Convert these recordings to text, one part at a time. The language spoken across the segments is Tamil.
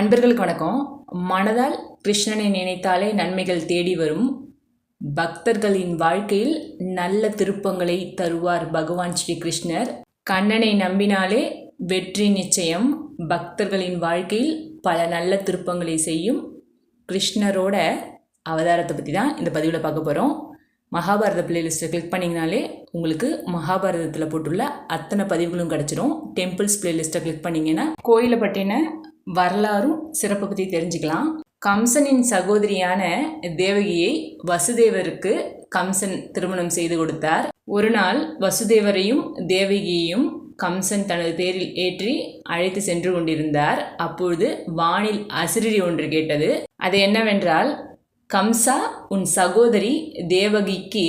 அன்பர்களுக்கு வணக்கம். மனதால் கிருஷ்ணனை நினைத்தாலே நன்மைகள் தேடி வரும். பக்தர்களின் வாழ்க்கையில் நல்ல திருப்பங்களை தருவார் பகவான் ஸ்ரீ கிருஷ்ணர். கண்ணனை நம்பினாலே வெற்றி நிச்சயம். பக்தர்களின் வாழ்க்கையில் பல நல்ல திருப்பங்களை செய்யும் கிருஷ்ணரோட அவதாரத்தை பற்றி தான் இந்த பதிவில் பார்க்க போகிறோம் மகாபாரத பிளேலிஸ்ட்டை கிளிக் பண்ணிங்கனாலே உங்களுக்கு மகாபாரதத்தில் போட்டுள்ள அத்தனை பதிவுகளும் கிடச்சிரும். டெம்பிள்ஸ் பிளேலிஸ்ட்டை கிளிக் பண்ணிங்கன்னா கோயிலை பற்றின வரலாறும் சிறப்பை பற்றி தெரிஞ்சுக்கலாம். கம்சனின் சகோதரியான தேவகியை வசுதேவருக்கு கம்சன் திருமணம் செய்து கொடுத்தார். ஒரு நாள் வசுதேவரையும் தேவகியையும் கம்சன் தனது தேரில் ஏற்றி அழைத்து சென்று கொண்டிருந்தார். அப்பொழுது வானில் அசிரிடி ஒன்று கேட்டது. அது என்னவென்றால் கம்சா உன் சகோதரி தேவகிக்கு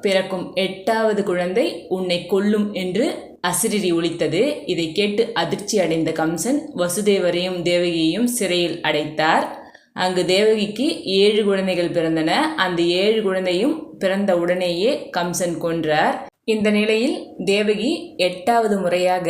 பிறக்கும் எட்டாவது குழந்தை உன்னை கொல்லும் என்று அசிரிரி ஒழித்தது. இதை கேட்டு அதிர்ச்சி அடைந்த கம்சன் வசுதேவரையும் தேவகியையும் சிறையில் அடைத்தார். அங்கு தேவகிக்கு ஏழு குழந்தைகள் பிறந்தன. அந்த ஏழு குழந்தையும் பிறந்த உடனேயே கம்சன் கொன்றார். இந்த நிலையில் தேவகி எட்டாவது முறையாக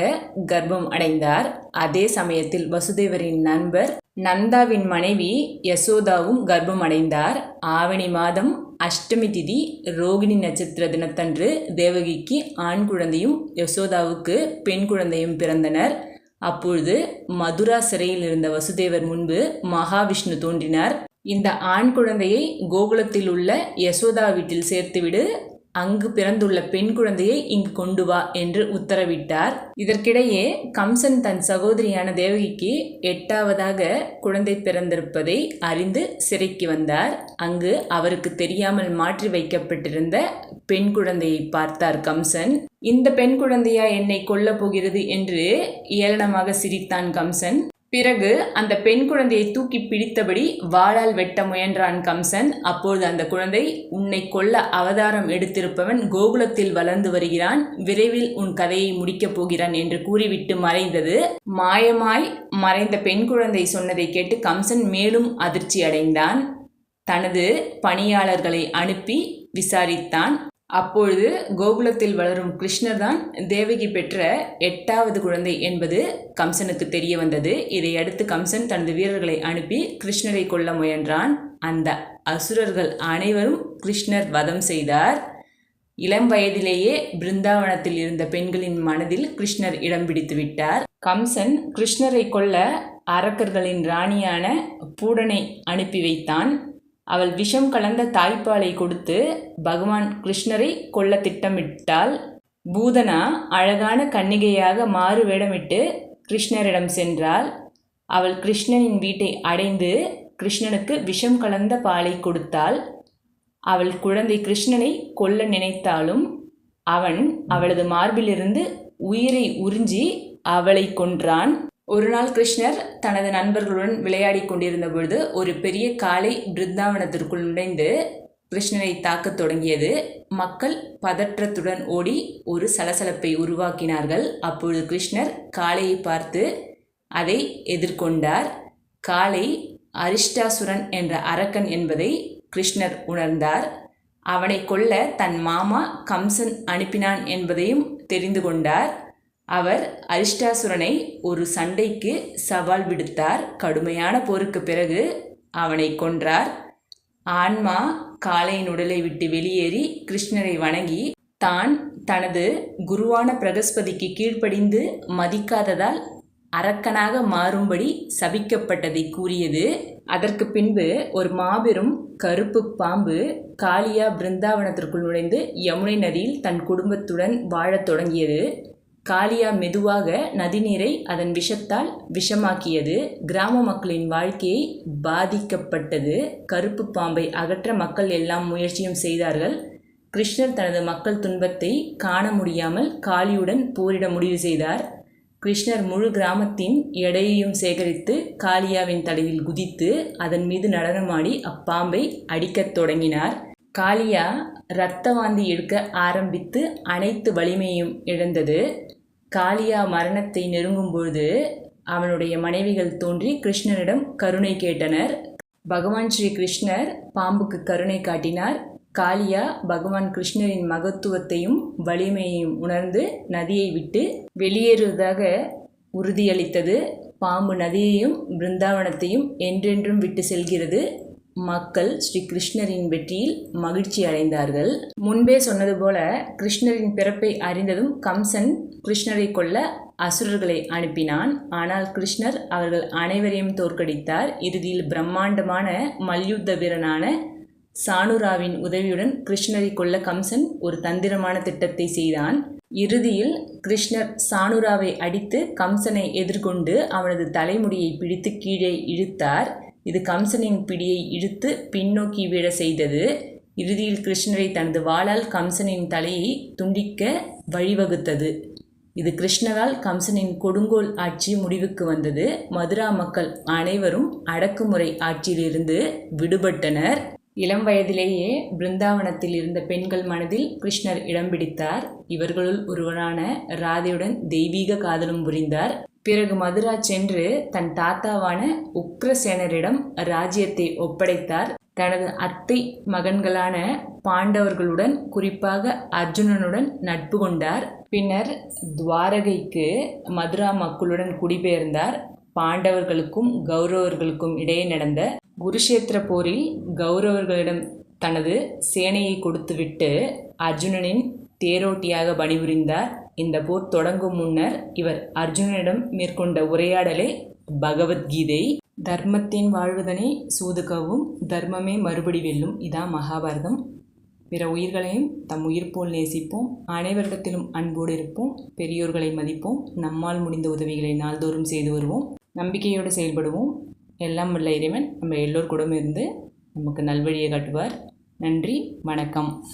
கர்ப்பம் அடைந்தார். அதே சமயத்தில் வசுதேவரின் நண்பர் நந்தாவின் மனைவி யசோதாவும் கர்ப்பம் அடைந்தார். ஆவணி மாதம் அஷ்டமி திதி ரோகிணி நட்சத்திர தினத்தன்று தேவகிக்கு ஆண் குழந்தையும் யசோதாவுக்கு பெண் குழந்தையும் பிறந்தனர். அப்பொழுது மதுரா சிறையில் இருந்த வசுதேவர் முன்பு மகாவிஷ்ணு தோன்றினார். இந்த ஆண் குழந்தையை கோகுலத்தில் உள்ள யசோதா வீட்டில் சேர்த்துவிடு அங்கு பிறந்துள்ள பெண் குழந்தையை இங்கு கொண்டு வா என்று உத்தரவிட்டார். இதற்கிடையே கம்சன் தன் சகோதரியான தேவகிக்கு எட்டாவதாக குழந்தை பிறந்திருப்பதை அறிந்து சிறைக்கு வந்தார். அங்கு அவருக்கு தெரியாமல் மாற்றி வைக்கப்பட்டிருந்த பெண் குழந்தையை பார்த்தார் கம்சன். இந்த பெண் குழந்தையா என்னை கொல்லப் போகிறது என்று ஏளனமாக சிரித்தான் கம்சன். பிறகு அந்த பெண் குழந்தையை தூக்கி பிடித்தபடி வாளால் வெட்ட முயன்றான் கம்சன். அப்பொழுது அந்த குழந்தை உன்னை கொல்ல அவதாரம் எடுத்திருப்பவன் கோகுலத்தில் வளர்ந்து வருகிறான். விரைவில் உன் கதையை முடிக்கப் போகிறான் என்று கூறிவிட்டு மறைந்தது. மாயமாய் மறைந்த பெண் குழந்தை சொன்னதை கேட்டு கம்சன் மேலும் அதிர்ச்சி அடைந்தான் தனது பணியாளர்களை அனுப்பி விசாரித்தான். அப்பொழுது கோகுலத்தில் வளரும் கிருஷ்ணர் தான் தேவகி பெற்ற எட்டாவது குழந்தை என்பது கம்சனுக்கு தெரிய வந்தது. இதையடுத்து கம்சன் தனது வீரர்களை அனுப்பி கிருஷ்ணரை கொல்ல முயன்றான். அந்த அசுரர்கள் அனைவரும் கிருஷ்ணர் வதம் செய்தார். இளம் வயதிலேயே பிருந்தாவனத்தில் இருந்த பெண்களின் மனதில் கிருஷ்ணர் இடம் பிடித்து விட்டார். கம்சன் கிருஷ்ணரை கொல்ல அரக்கர்களின் ராணியான பூடனை அனுப்பி வைத்தான். அவள் விஷம் கலந்த தாய்ப்பாலை கொடுத்து பகவான் கிருஷ்ணரை கொல்ல திட்டமிட்டால் பூதனா அழகான கன்னிகையாக மாறு வேடமிட்டு கிருஷ்ணரிடம் சென்றாள். அவள் கிருஷ்ணனின் வீட்டை அடைந்து கிருஷ்ணனுக்கு விஷம் கலந்த பாலை கொடுத்தாள். அவள் குழந்தை கிருஷ்ணனை கொல்ல நினைத்தாலும் அவன் அவளது மார்பிலிருந்து உயிரை உறிஞ்சி அவளை கொன்றான். ஒரு நாள் கிருஷ்ணர் தனது நண்பர்களுடன் விளையாடி கொண்டிருந்த பொழுது ஒரு பெரிய காளை பிருந்தாவனத்திற்குள் நுழைந்து கிருஷ்ணரை தாக்கத் தொடங்கியது. மக்கள் பதற்றத்துடன் ஓடி ஒரு சலசலப்பை உருவாக்கினார்கள். அப்பொழுது கிருஷ்ணர் காளையை பார்த்து அதை எதிர்கொண்டார். காளை அரிஷ்டாசுரன் என்ற அரக்கன் என்பதை கிருஷ்ணர் உணர்ந்தார். அவனை கொல்ல தன் மாமா கம்சன் அனுப்பினான் என்பதையும் தெரிந்து கொண்டார். அவர் அரிஷ்டாசுரனை ஒரு சண்டைக்கு சவால் விடுத்தார். கடுமையான போருக்கு பிறகு அவனை கொன்றார். ஆன்மா காளையின் உடலை விட்டு வெளியேறி கிருஷ்ணரை வணங்கி தான் தனது குருவான பிரகஸ்பதிக்கு கீழ்ப்படிந்து மதிக்காததால் அரக்கனாக மாறும்படி சபிக்கப்பட்டதை கூறியது. அதற்கு பின்பு ஒரு மாபெரும் கருப்பு பாம்பு காளியா பிருந்தாவனத்திற்குள் நுழைந்து யமுனை நதியில் தன் குடும்பத்துடன் வாழத் தொடங்கியது. காளியா மெதுவாக நதிநீரை அதன் விஷத்தால் விஷமாக்கியது. கிராம மக்களின் வாழ்க்கையை பாதிக்கப்பட்டது. கருப்பு பாம்பை அகற்ற மக்கள் எல்லாம் முயற்சியும் செய்தார்கள். கிருஷ்ணர் தனது மக்கள் துன்பத்தை காண முடியாமல் காளியுடன் போரிட முடிவு செய்தார். கிருஷ்ணர் முழு கிராமத்தின் எடையையும் சேகரித்து காளியாவின் தலையில் குதித்து அதன் மீது நடனமாடி அப்பாம்பை அடிக்கத் தொடங்கினார். காளியா இரத்தவாந்தி எடுக்க ஆரம்பித்து அனைத்து வலிமையும் இழந்தது. காளியா மரணத்தை நெருங்கும் பொழுது அவனுடைய மனைவிகள் தோன்றி கிருஷ்ணனிடம் கருணை கேட்டனர். பகவான் ஸ்ரீ கிருஷ்ணர் பாம்புக்கு கருணை காட்டினார். காளியா பகவான் கிருஷ்ணரின் மகத்துவத்தையும் வலிமையையும் உணர்ந்து நதியை விட்டு வெளியேறுவதாக உறுதியளித்தது. பாம்பு நதியையும் பிருந்தாவனத்தையும் என்றென்றும் விட்டு செல்கிறது. மக்கள் ஸ்ரீ கிருஷ்ணரின் வெற்றியில் மகிழ்ச்சி அடைந்தார்கள். முன்பே சொன்னது போல கிருஷ்ணரின் பிறப்பை அறிந்ததும் கம்சன் கிருஷ்ணரை கொல்ல அசுரர்களை அனுப்பினான். ஆனால் கிருஷ்ணர் அவர்கள் அனைவரையும் தோற்கடித்தார். இறுதியில் பிரம்மாண்டமான மல்யுத்த வீரனான சானுராவின் உதவியுடன் கிருஷ்ணரை கொல்ல கம்சன் ஒரு தந்திரமான திட்டத்தை செய்தான். இறுதியில் கிருஷ்ணர் சானுராவை அடித்து கம்சனை எதிர்கொண்டு அவனது தலைமுடியை பிடித்து கீழே இழுத்தார். இது கம்சனின் பிடியை இழுத்து பின்னோக்கி விழ செய்தது. இறுதியில் கிருஷ்ணரை தனது வாளால் கம்சனின் தலையை துண்டிக்க வழிவகுத்தது. இது கிருஷ்ணரால் கம்சனின் கொடுங்கோல் ஆட்சி முடிவுக்கு வந்தது. மதுரா மக்கள் அனைவரும் அடக்குமுறை ஆட்சியிலிருந்து விடுபட்டனர். இளம் வயதிலேயே பிருந்தாவனத்தில் இருந்த பெண்கள் மனதில் கிருஷ்ணர் இடம் பிடித்தார். இவர்களுள் ஒருவரான ராதையுடன் தெய்வீக காதலும் புரிந்தார். பிறகு மதுரா சென்று தன் தாத்தாவான உக்ரசேனரிடம் ராஜ்யத்தை ஒப்படைத்தார். தனது அத்தை மகன்களான பாண்டவர்களுடன் குறிப்பாக அர்ஜுனனுடன் நட்பு கொண்டார். பின்னர் துவாரகைக்கு மதுரா மக்களுடன் குடிபெயர்ந்தார். பாண்டவர்களுக்கும் கௌரவர்களுக்கும் இடையே நடந்த குருஷேத்திர போரில் கௌரவர்களிடம் தனது சேனையை கொடுத்துவிட்டு அர்ஜுனனின் தேரோட்டியாக பணிபுரிந்தார். இந்த போர் தொடங்கும் முன்னர் இவர் அர்ஜுனனிடம் மேற்கொண்ட உரையாடலே பகவத்கீதை தர்மத்தின் வாழ்வதனை சூதுகவும் தர்மமே மறுபடி வெல்லும். இதான் மகாபாரதம். பிற உயிர்களையும் தம் உயிர் போல் நேசிப்போம். அனைவரிடத்திலும் அன்போடு இருப்போம். பெரியோர்களை மதிப்போம். நம்மால் முடிந்த உதவிகளை நாள்தோறும் செய்து வருவோம். நம்பிக்கையோடு செயல்படுவோம். எல்லாம் உள்ள இறைவன். நம்ம எல்லோர் கூடவும் இருந்து நமக்கு நல்வழியை காட்டுவார். நன்றி. வணக்கம்.